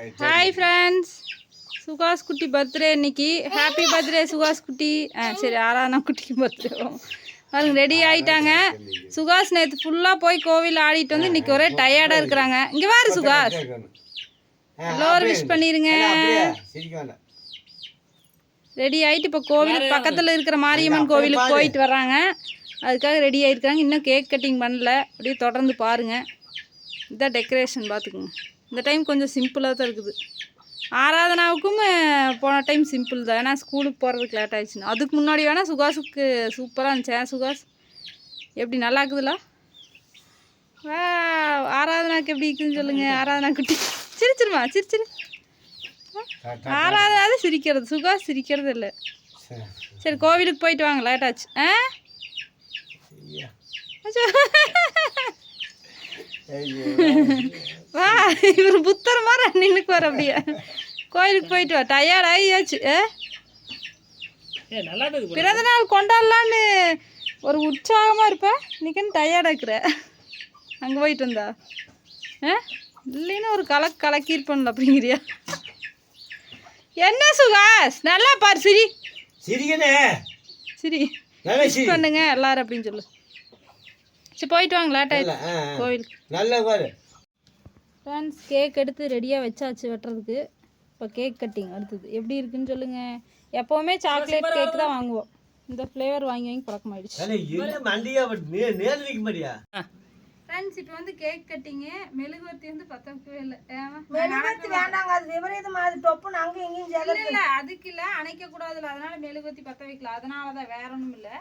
Hi friends Sukash குட்டி birthday இன்னைக்கு. Happy birthday Sukash குட்டி ஆ சரி ஆறானா குட்டிக்கு பர்த்டே அவங்க ரெடி ஆயிட்டாங்க. சுகாஸ் நேற்று ஃபுல்லாக போய் கோவில் ஆடிட்டு வந்து இன்னைக்கு ஒரே டயர்டாக இருக்கிறாங்க. இங்கே வாரு சுகாஸ் எல்லோரும் விஷ் பண்ணிடுங்க ரெடி ஆயிட்டு இப்போ கோவிலுக்கு பக்கத்தில் இருக்கிற மாரியம்மன் கோவிலுக்கு போயிட்டு வர்றாங்க. அதுக்காக ரெடி ஆயிருக்காங்க இன்னும் கேக் கட்டிங் பண்ணல. அப்படியே தொடர்ந்து பாருங்கள் இதான் டெக்கரேஷன் பார்த்துக்குங்க இந்த டைம் கொஞ்சம் சிம்பிளாக தான் இருக்குது. ஆராதனாவுக்கும் போன டைம் சிம்பிள் தான். ஏன்னா ஸ்கூலுக்கு போகிறதுக்கு லேட் ஆயிடுச்சுன்னு. அதுக்கு முன்னாடி வேணால் சுகாஸுக்கு சூப்பராக இருந்துச்சு. சுகாஸ்? எப்படி நல்லா இருக்குதுல்ல வா ஆராதனாக்கு எப்படி இருக்குதுன்னு சொல்லுங்கள் ஆராதனா குட்டி. சிரிச்சிருமா சிரிச்சிரு ஆராதனாவது சிரிக்கிறது. சுகாஸ் சிரிக்கிறது இல்லை. சரி கோவிலுக்கு போயிட்டு வாங்க. லேட் ஆச்சு. ஆ. வா இவர் புத்தர் மாதிரி நின்னுக்கு வர அப்படியே. கோயிலுக்கு போயிட்டு வா டயர்ட் ஆகியாச்சு? பிறந்த நாள் கொண்டாடலான்னு ஒரு உற்சாகமாக இருப்ப? இன்னைக்குன்னு டயர்டாக இருக்கிற அங்கே போயிட்டு வந்தா. ஆ இல்லைன்னா ஒரு கலக்கு கலக்கிருப்பேன்ல அப்படிங்கிறியா? என்ன சுகாஸ் நல்லா பாரு சிரி. சிரிக்கணே சிரி. நல்லா சிரி. பண்ணுங்க எல்லாரும் அப்படின்னு சொல்லு. சரி போயிட்டு வாங்க லேட் ஆயிடுச்சு. கோவிலுக்கு நல்லா பாரு. ஃப்ரெண்ட்ஸ் கேக் எடுத்து ரெடியாக வச்சாச்சு வெட்டுறதுக்கு. இப்போ கேக் கட்டிங் அடுத்தது. எப்படி இருக்குன்னு சொல்லுங்கள் எப்போவுமே சாக்லேட் கேக் தான் வாங்குவோம். இந்த ஃப்ளேவர் வாங்கி வாங்கி பழக்கமாயிடுச்சு. ஃப்ரெண்ட்ஸ் இப்போ வந்து கேக் கட்டிங்கு மெழுகுவர்த்தி வந்து பற்ற வைக்கவே இல்லை மெழுகுவர்த்தி வேண்டாங்க. அது விபரீதமா அது டொப்புன்னு அங்கே இங்கேயும் ஜெக இல்லை இல்லை அதுக்கு இல்லை. அணைக்க கூடாதுல்ல அதனால மெழுகுவர்த்தி பற்ற வைக்கல. அதனால தான் வேற ஒன்றும் இல்லை.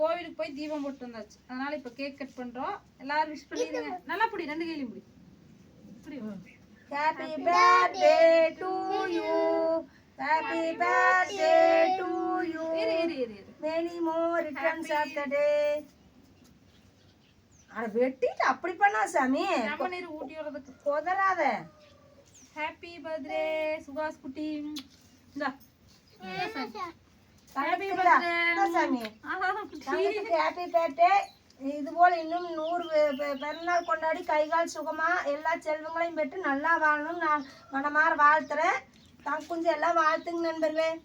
கோவிலுக்கு போய் தீபம் போட்டு வந்தாச்சு. அதனால இப்போ கேக் கட் பண்ணுறோம் எல்லாரும் விஷ் பண்ணிடுங்க. நல்லா பிடி ரெண்டு கையிலையும் பிடி. பிடி. Happy birthday to you happy birthday to you இரு இரு இரு இரு. Many more returns of the day அட வெட்டிட்டு அப்படி பண்ணா சாமி? நம்ம நீர் ஊட்டி வர்றதுக்கு. குதறாத. ஹாப்பி பர்த்டே சுகாஸ் குட்டி. இந்தா. ஹாப்பி பர்த்டே இது போல இன்னும் நூறு பெ- பெ- பிறந்தநாள் கொண்டாடி கைகால் சுகமா எல்லா செல்வங்களையும் பெற்று நல்லா வாழணும் நான் மனமாற வாழ்த்துறேன். தங்க குஞ்சு எல்லாம் வாழ்த்துங்க நண்பர்களே.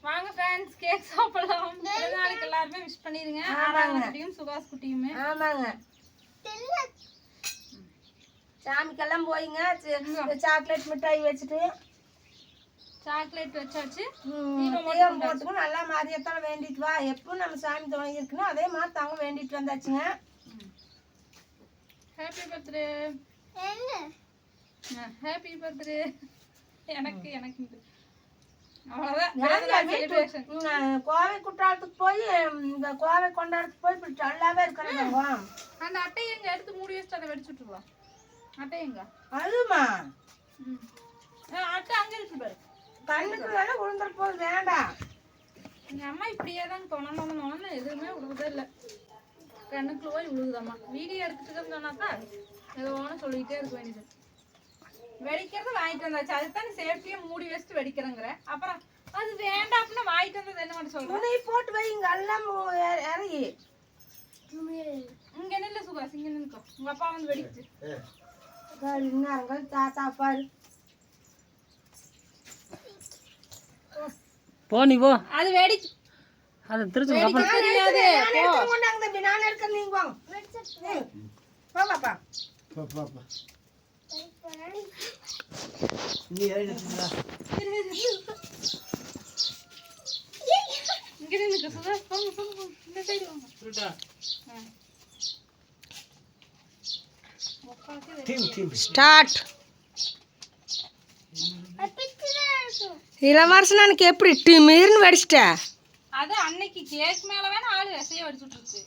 வாங்க ஃப்ரெண்ட்ஸ் கேக் சாப்பிடலாம். நாளைக்கு எல்லாருமே விஷ் பண்ணிருங்க. ஆறாவது குட்டியும் சுகாஸ் குட்டியுமே. ஆமாங்க. சாமிக்கெல்லாம் போயிங்க. சாக்லேட் மிட்டாய் வச்சுட்டு சாக்லேட் வச்சாச்சு. தீபம் போட்டுக்கும் நல்லா மதியத்தால வேண்டிட்டு வா. எப்போ நம்ம சாமி துணை இருக்குன்னு அதே மாதிரி தாங்க வேண்டிட்டு வந்தாச்சுங்க. ஹாப்பி பர்த்டே ஹாப்பி பர்த்டே எனக்கு எனக்கு கோவை குற்றாலத்துக்கு போய் இந்த கோவை கொண்டாடத்துக்கு போய் இப்படி நல்லாவே இருக்கிறாங்க அந்த அட்டையை எங்க? எடுத்து மூடி வச்சுட்டு அதை வெடிச்சு விட்டுருவா அட்டை எங்க? அதுமா? ம். ஆ, அட்டை அங்க இருக்கு பாரு. கண்ணுக்கு வேணா விழுந்துற போது வேண்டாம். எங்க அம்மா இப்படியே தான் தொணணும் தொணணும் எதுவுமே விடுறதே இல்லை. கண்ணுக்குள்ள போய் விழுகுதாம்மா வீடியோ எடுத்துட்டு சொன்னாக்கா ஏதோ ஒன்று சொல்லிக்கிட்டே இருக்க வேண்டியது. வெடிக்கிறது வாங்கிட்டு வந்தாச்சு. அதுதான் சேஃப்டியா மூடி வச்சுட்டு வெடிக்கிறேங்கிற. அப்புறம் அது வேண்டாம் அப்படின்னு வாங்கிட்டு வந்தது என்ன பண்ண சொல்றேன் துணி போட்டு வைங்க எல்லாம் மு- இற- இறங்கி. இங்க நில்லு சுகாஸ் இங்க நின்னுக்கோ உங்க அப்பா வந்து வெடிச்சு இன்னும் தாத்தா பாரு. போ நீ போ. அது வெடிச்சு அதை திருச்சி வெடிக்க. ஸ்டார்ட் இளவரசனுக்கு எப்படி டிமிர்னு வடிச்சிட்ட. அது அன்னைக்கு கேக் மேல வேணா ஆளு விசைய வடிச்சுட்டு இருக்கு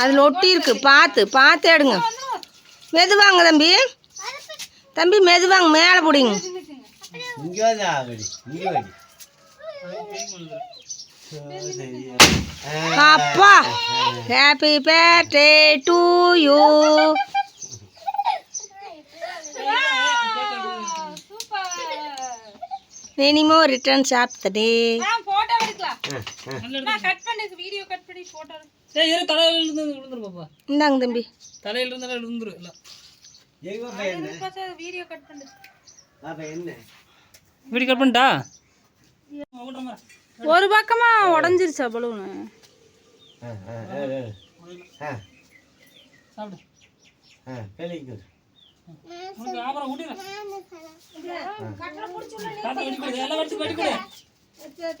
அதில் ஒட்டி இருக்கு. பார்த்து பார்த்து எடுங்க. மெதுவாங்க தம்பி. தம்பி மெதுவாங்க. மேலே பிடிங்க. அப்பா happy birthday to you many more returns of the day நான் போட்டோ எடுக்கலாம். ஆ, ஆ. நான் கட் பண்ணி வீடியோ கட் பண்ணி போட்டோ சரி இரு தலையில இருந்து விழுந்துரு பாப்பா. இந்தாங்க தம்பி. தலையில இருந்தாலும் விழுந்துரு எல்லாம். எங்க பாப்பா என்ன? வீடியோ கட் பண்ணு? பாப்பா என்ன? வீடு கட் பண்ணிட்டா? ஒரு பக்கமா உடஞ்சிருச்சா பலூனு ஆ ஆ ஆ, ஆ. ஆ. சாப்பிடு. ஆ பெலிக்கு உனக்கு ஆபரம் விட்டுறேன்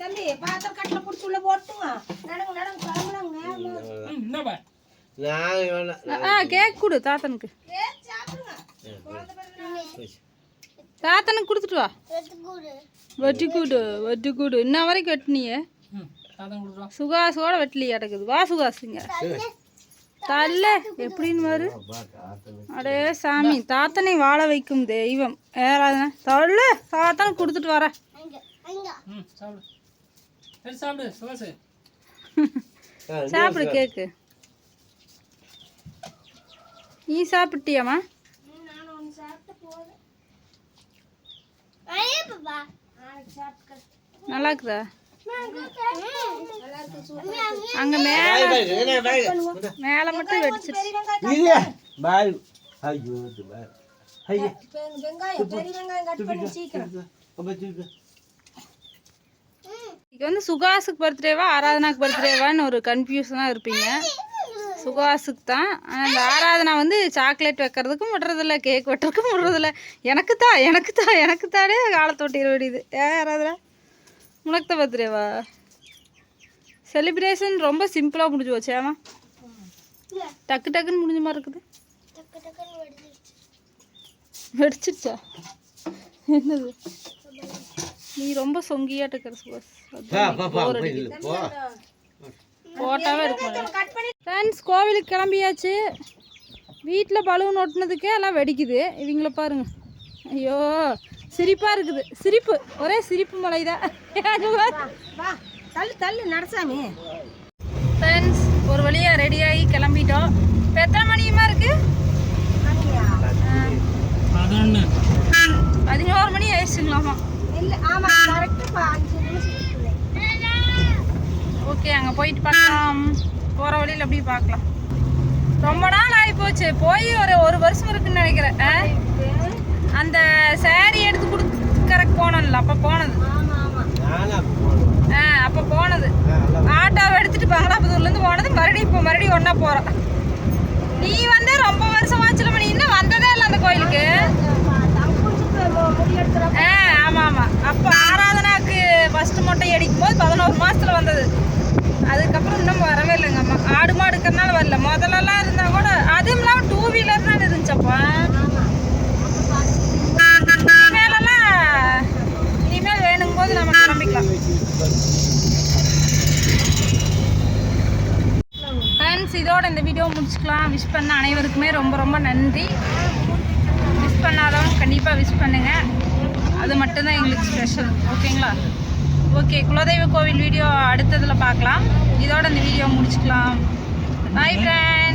தம்பி பாத்திரம் கட்டில புடிச்சு உள்ள நடங்க நடங்க கேக் கொடு தாத்தனுக்கு. தாத்தனுக்கு கொடுத்துட்டு வா. வெட்டி கூடு வெட்டி கூடு இன்ன வரைக்கும் வெட்டினியே. ம் தாத்தா கொடுத்துருவா சுகாஸோட வெட்டலி அடக்குது. வா சுகாசுங்க. தல்ல எப்படின்னு பாரு அடே சாமி தாத்தனை வாழ வைக்கும் தெய்வம். யாராவது தள்ள தாத்தனுக்கு கொடுத்துட்டு வரேன் ம் சாப்பிடு. கேக்கு. நீ சாப்பிட்டியாம்மா? நான் ஒன்று சாப்பிட்டு போதும் நல்லா இருக்குதா அங்க மேல மேல மட்டும் வெடிச்சிருச்சு இல்லையா பாய் ஐயோ இது பாய் ஐயா வெங்காயம் பெரிய வெங்காயம் கட் பண்ணி சீக்கிரம் அப்ப தூக்கு இது வந்து சுகாஸுக்கு பர்த்டேவா ஆராதனாக்கு பர்த்டேவான்னு ஒரு கன்ஃபியூஷனாக இருப்பீங்க. சுகாஸுக்கு தான். ஆனால் இந்த ஆராதனா வந்து சாக்லேட் வைக்கிறதுக்கும் விடுறதில்ல கேக் வெட்டுறதுக்கும் விடுறதில்ல. எனக்கு தான் எனக்கு தான் எனக்கு தானே காலத்தொட்டிட வேண்டியது ஏன் ஆராதனா? உனக்கு தான் பர்த்டேவா செலிப்ரேஷன் ரொம்ப சிம்பிளாக முடிஞ்சு போச்சேமா டக்கு டக்குன்னு முடிஞ்ச மாதிரி இருக்குது. வெடிச்சிருச்சா. என்னது? நீ ரொம்ப சொங்கியாட்ட இருக்கிற சுபாஷ். பா பா பா போய் போ. போட்டாவே இருக்கும் கட் பண்ணி ஃப்ரெண்ட்ஸ் கோவிலுக்கு கிளம்பியாச்சு. வீட்டில் பலூன் ஒட்டினதுக்கே எல்லாம் வெடிக்குது. இவங்கள பாருங்க. ஐயோ சிரிப்பாக இருக்குது. சிரிப்பு. ஒரே சிரிப்பு மலை தான் வா. தள்ளு தள்ளு நடசாமி. ஃப்ரெண்ட்ஸ் ஒரு வழியாக ரெடியாகி கிளம்பிட்டோம். இப்போ எத்தனை மணியுமா இருக்கு? பதினோரு மணி ஆயிடுச்சுங்களாமா இல்லை ஆமா கரெக்டாக அஞ்சு நிமிஷம் ஓகே அங்கே போயிட்டு பார்க்கலாம். போகிற வழியில் அப்படியே பார்க்கலாம். ரொம்ப நாள் ஆகி போச்சு போய் ஒரு ஒரு வருஷம் இருக்குன்னு நினைக்கிறேன்? அந்த saree எடுத்து கொடுக்கறக்கு போனோம்ல அப்போ போனது. ஆமா ஆமா. நானா போகணும் ஆ அப்போ போனது. ஆட்டோவை எடுத்துட்டு பங்களாபுதூர்லேருந்து போனது. மறுபடியும் இப்போ மறுபடியும் ஒன்றா போகிறோம் நீ வந்து ரொம்ப வருஷம் ஆச்சுல நீ இன்னும் வந்ததே இல்லை அந்த கோயிலுக்கு. ஆ ஆமாம் ஆமாம் அப்போ ஆராதனாக்கு ஃபஸ்ட்டு மொட்டை அடிக்கும் போது பதினோரு மாதத்தில் வந்தது. அதுக்கப்புறம் இன்னும் வரவே இல்லைங்க அம்மா. ஆடு மாடு இருக்கிறனால வரல. முதல்லலாம் இருந்தால் கூட அதுவும் இல்லாமல் டூ வீலர் தான் இருந்துச்சப்பா ஃப்ரெண்ட்ஸ் இதோட இந்த வீடியோ முடிச்சுக்கலாம். விஷ் பண்ண அனைவருக்குமே ரொம்ப ரொம்ப நன்றி. விஷ் பண்ணாதவங்க கண்டிப்பாக விஷ் பண்ணுங்க. அது மட்டும்தான் எங்களுக்கு ஸ்பெஷல் ஓகேங்களா ஓகே குலதெய்வ கோவில் வீடியோ அடுத்ததில் பார்க்கலாம். இதோட இந்த வீடியோ முடிச்சுக்கலாம். பாய் ஃப்ரெண்ட்